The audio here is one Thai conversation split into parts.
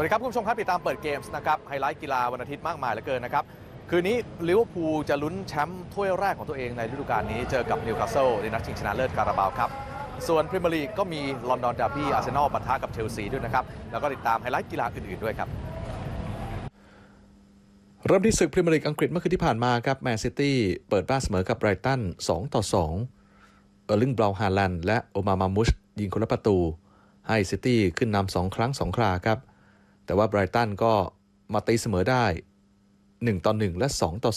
วัสดีครับ คุณผู้ชมครับ ติดตามเปิดเกมส์นะครับ ไฮไลท์กีฬาวันอาทิตย์มากมายเหลือเกินนะครับ คืนนี้ลิเวอร์พูลจะลุ้นแชมป์ถ้วยแรกของตัวเองในฤดูกาลนี้เจอกับนิวคาสเซิลในนัดชิงชนะเลิศการาบาวครับ ส่วนพรีเมียร์ลีกก็มีลอนดอนดาร์บี้อาร์เซนอลปะทะกับเชลซีด้วยนะครับ แล้วก็ติดตามไฮไลท์กีฬาอื่นๆด้วยครับเริ่มที่ศึกพรีเมียร์ลีกอังกฤษเมื่อคืนที่ผ่านมาครับแมนซิตี้เปิดบ้านเสมอกับไบรตัน2ต่อ2เออร์ลิงบราวน์ฮาแลนด์และโอมามามุชยิงคนละประตู ให้ซิตี้ขึ้นนำสองครั้งสองคราครับ แต่ว่าไบรตันก็มาตีเสมอได้ 1 ต่อ 1 และ 2 ต่อ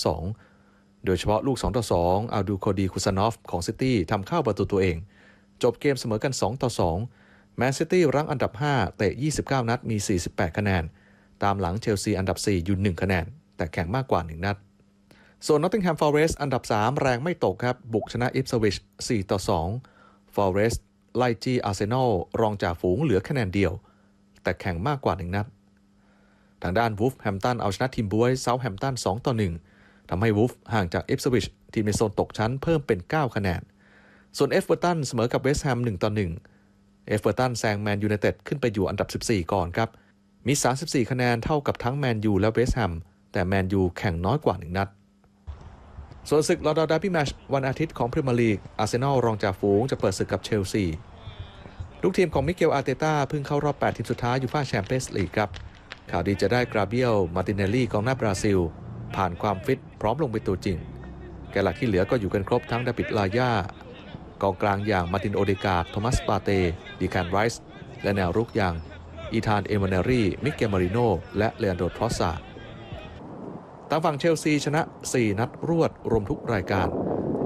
2 โดยเฉพาะลูก 2 ต่อ 2อัลดูโคดีคุซานอฟของซิตี้ทำเข้าประตูตัวเอง จบเกมเสมอกัน 2 ต่อ 2 แมนซิตี้รั้งอันดับ 5 เตะ 29 นัดมี 48 คะแนน ตามหลังเชลซีอันดับ 4 อยู่ 1 คะแนน แต่แข่งมากกว่า 1 นัด ส่วนนอตติงแฮมฟอร์เรสต์อันดับ 3 แรงไม่ตกครับ บุกชนะอิฟสวิช4ต่อ2ฟอร์เรสต์ไล่จี้อาร์เซนอลรองจากฝูงเหลือคะแนนเดียว แต่แข่งมากกว่า1นัด ทางด้านวูฟแฮมตันเอาชนะทีมบวยเซาท์แฮมตัน2ต่อ1ทำให้วูฟห่างจากเอฟสวิชทีมในโซนตกชั้นเพิ่มเป็น 9 คะแนน ส่วนเอฟเวอร์ตันเสมอกับเวสต์แฮม1ต่อ1เอฟเวอร์ตันแซงแมนยูไนเต็ดขึ้นไปอยู่อันดับ 14 ก่อนครับ มี 34 คะแนนเท่ากับทั้งแมนยูและเวสต์แฮม แต่แมนยูแข่งน้อยกว่า1นัดส่วนศึกลอร์ดาร์บี้แมชวันอาทิตย์ของพรีเมียร์ลีกอาร์เซนอลรองจากฝูงจะเปิดศึกกับเชลซี ลูกทีมของมิเกลอาร์เตต้าเพิ่งเข้ารอบ 8 ทีมสุดท้ายยูฟ่าแชมเปี้ยนส์ลีกครับ ข่าวดีจะได้กราเบียลมาตินเนลลี่กองหน้าบราซิล ผ่านความฟิตพร้อมลงเป็นตัวจริง แกหลักที่เหลือก็อยู่กันครบทั้งดาบิดลาย่ากองกลางอย่างมาตินโอเดกาโทมัสปาเตดีแคนไรส์และแนวรุกอย่างอีธานเอมานเนรี มิเกลมาริโน และเลอันโดทรอสซาทางฝั่งเชลซีชนะ 4 นัดรวดรวมทุกรายการ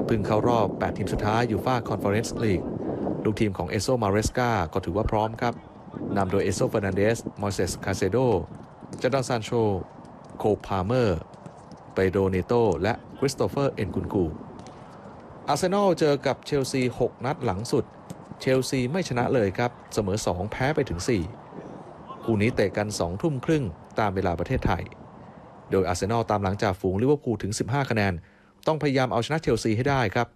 พิ่งเข้ารอบ 8 ทีมสุดท้ายยูฟ่าคอนเฟอเรนซ์ลีก ลูกทีมของเอโซมาเรสกาก็ถือว่าพร้อมครับนำโดยเอโซเฟอร์นันเดส มอเสสคาเซโดจาดอนซานโช โคพาเมอร์ เปโดเนโต และคริสโตเฟอร์ เอ็นกุนกู อาร์เซนอลเจอกับเชลซี 6 นัดหลังสุด เชลซีไม่ชนะเลยครับ เสมอ 2 แพ้ไปถึง 4 คู่นี้เตะกัน 2 ทุ่มครึ่งตามเวลาประเทศไทย โดยอาร์เซนอลตามหลังจากฝูงลิเวอร์พูลถึง 15 คะแนน ต้องพยายามเอาชนะเชลซีให้ได้ครับ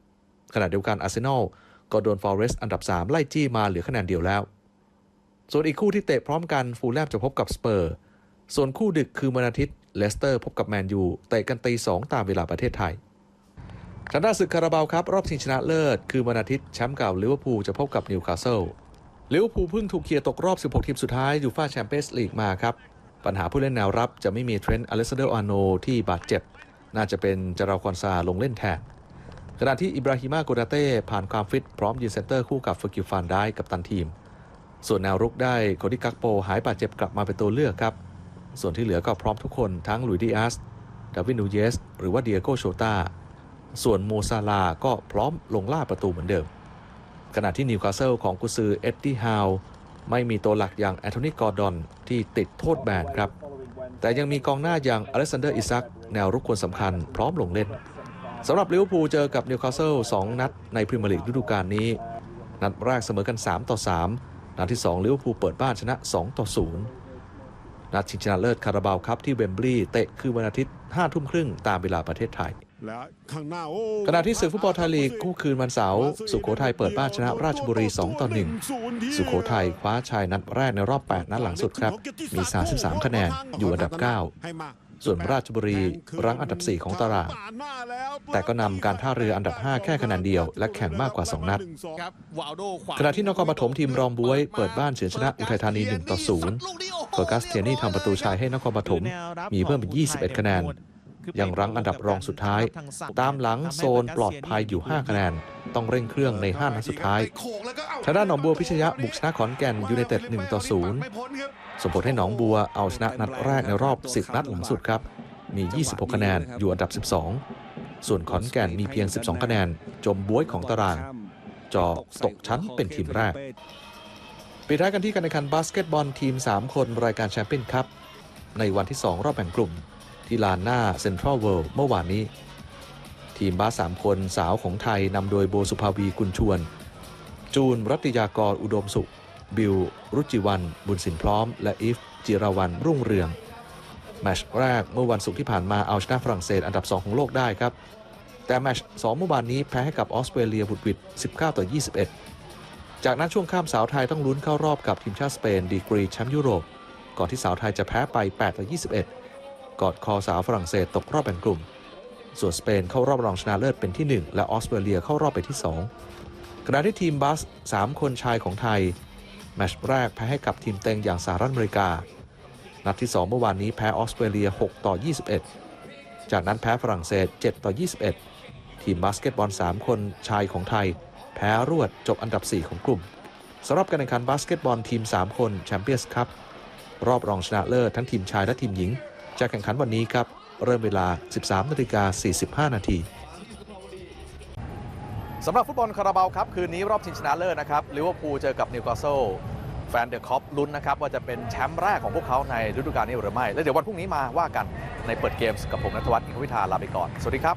ขณะเดียวกันอาร์เซนอล ก็โดนฟอร์เรสต์อันดับ 3 ไล่จี้มาเหลือคะแนนเดียวแล้ว ส่วนอีกคู่ที่เตะพร้อมกันฟูลแลมจะพบกับสเปอร์ ส่วนคู่ดึกคือวันอาทิตย์เลสเตอร์พบกับแมนยูเตะกันตีสองตามเวลาประเทศไทยทางด้านศึกคาราบาวครับ รอบชิงชนะเลิศ คือวันอาทิตย์แชมป์เก่าลิเวอร์พูลจะพบกับนิวคาสเซิลลิเวอร์พูลเพิ่งถูกเคลียร์ตกรอบ 16 ทีมสุดท้ายยูฟ่าแชมเปี้ยนส์ลีกมาครับ ปัญหาผู้เล่นแนวรับจะไม่มีเทรนต์อเลสซเดอร์อาโนที่บาดเจ็บ น่าจะเป็นจาราคอนซาลงเล่นแทน ขณะที่อิบราฮิมาโกดาเต้ผ่านความฟิตพร้อมยืนเซนเตอร์คู่กับเฟอร์กิลฟานได้กับตันทีม ส่วนแนวรุกได้โคดิกักโปหายบาดเจ็บกลับมาเป็นตัวเลือกครับ ส่วนที่เหลือก็พร้อมทุกคนทั้งลุยดิอาสดาวินนูเยส หรือว่าเดียโกโชตาส่วนโมซาลาก็พร้อมลงล่าประตูเหมือนเดิม ขณะที่นิวคาสเซิลของกุซือเอ็ดดี้ฮาวไม่มีตัวหลักอย่างแอนโทนีกอร์ดอนที่ติดโทษแบนครับ แต่ยังมีกองหน้าอย่างอเล็กซานเดอร์อิซักแนวรุกคนสำคัญพร้อมลงเล่น สำหรับลิเวอร์พูลเจอกับนิวคาสเซิล2นัดในพรีเมียร์ลีกฤดูกาลนี้ นัดแรกเสมอกัน 3 ต่อ 3 นัดที่ 2 ลิเวอร์พูลเปิดบ้านชนะ 2 ต่อ 0 นัดชิงชนะเลิศคาราบาวครับที่เวมบลีย์เตะคือวันอาทิตย์5ทุ่มครึ่งตามเวลาประเทศไทยขณะที่ศึกฟุตบอลไทยลีกคู่คืนวันเสาร์สุโขทัยเปิดบ้านชนะราชบุรี 2 ต่อ 1 สุโขทัยคว้าชัยนัดแรกในรอบ 8 นัดหลังสุดครับ มี 33 คะแนนอยู่อันดับให้า9 ส่วนราชบุรีรั้งอันดับ 4 ของตารางปดหน้าแล้วแต่ก็นำการท่าเรืออันดับ 5 แค่คะแนนเดียว และแข่งมากกว่า 2 นัดครับวาลโดขวาขณะที่นครปฐมทีมรองบวย เปิดบ้านเฉือนชนะอุทัยธานี 1 ต่อ0เฟอร์กัสเทียนี่ทำประตูชัยให้นครปฐมมีเพิ่มเป็น 21 คะแนนยังรั้งอันดับรองสุดท้าย ตามหลังโซนปลอดภัยอยู่ 5 คะแนน ต้องเร่งเครื่องใน 5 นัดสุดท้ายทางด้านหนองบัวพิชยะบุกชนะขอนแก่นยูไนเต็ด1ต่อ0 สมผลให้หนองบัวเอาชนะนัดแรกในรอบ 10 นัดหลังสุดครับ มี 26 คะแนนอยู่อันดับ 12 ส่วนขอนแก่นมีเพียง 12 คะแนน จมบ้วยของตาราง จอตกชั้นเป็นทีมแรกปิดท้ายกันที่การแข่งขันบาสเกตบอลทีม 3 คนรายการแชมเปี้ยนคัพในวันที่ 2 รอบแบ่งกลุ่ม ที่ลานหน้าเซ็นทรัลเวิลด์เมื่อวานนี้ ทีมบาส3คนสาวของไทยนำโดยโบสุภาวีกุลชวน จูนรัตยากรอุดมสุข บิล รุจิวัน บุญสินพร้อม และอีฟ จิราวัน รุ่งเรือง แมชแรกเมื่อวันศุกร์ที่ผ่านมาเอาชนะฝรั่งเศสอันดับ 2 ของโลกได้ครับ แต่แมช2เมื่อวานนี้แพ้ให้กับออสเตรเลียบุดวิด 19 ต่อ 21 จากนั้นช่วงข้ามสาวไทยต้องลุ้นเข้ารอบกับทีมชาติสเปนดีกรีแชมป์ยุโรป ก่อนที่สาวไทยจะแพ้ไป 8 ต่อ 21 กอดคอสาวฝรั่งเศสตกรอบแบ่งกลุ่ม ส่วนสเปนเข้ารอบรองชนะเลิศเป็นที่ 1 และออสเตรเลียเข้ารอบไปที่ 2ขณะที่ทีมบัส 3 คนชายของไทย แมตช์แรกแพ้ให้กับทีมเต็งอย่างสหรัฐอเมริกา นัดที่ 2 เมื่อวานนี้แพ้ออสเตรเลีย 6 ต่อ 21 จากนั้นแพ้ฝรั่งเศส 7 ต่อ 21 ทีมบาสเกตบอล 3 คนชายของไทย แพ้รวดจบอันดับ 4 ของกลุ่มสำหรับการแข่งขันบาสเกตบอลทีม 3 คนแชมเปี้ยนส์คัพรอบรองชนะเลิศทั้งทีมชายและทีมหญิง จะแข่งขันวันนี้ครับ เริ่มเวลา 13นาฬิกา45นาที สำหรับฟุตบอลคาราบาวครับ คืนนี้รอบชิงชนะเลิศนะครับลิเวอร์พูลเจอกับนิวคาสเซิลแฟนเดอะคอปลุ้นนะครับ ว่าจะเป็นแชมป์แรกของพวกเขาในฤดูกาลนี้หรือไม่ แล้วเดี๋ยววันพรุ่งนี้มาว่ากันในเปิดเกมส์กับผมนัทวัฒน์อินทวิทาลาไปก่อน สวัสดีครับ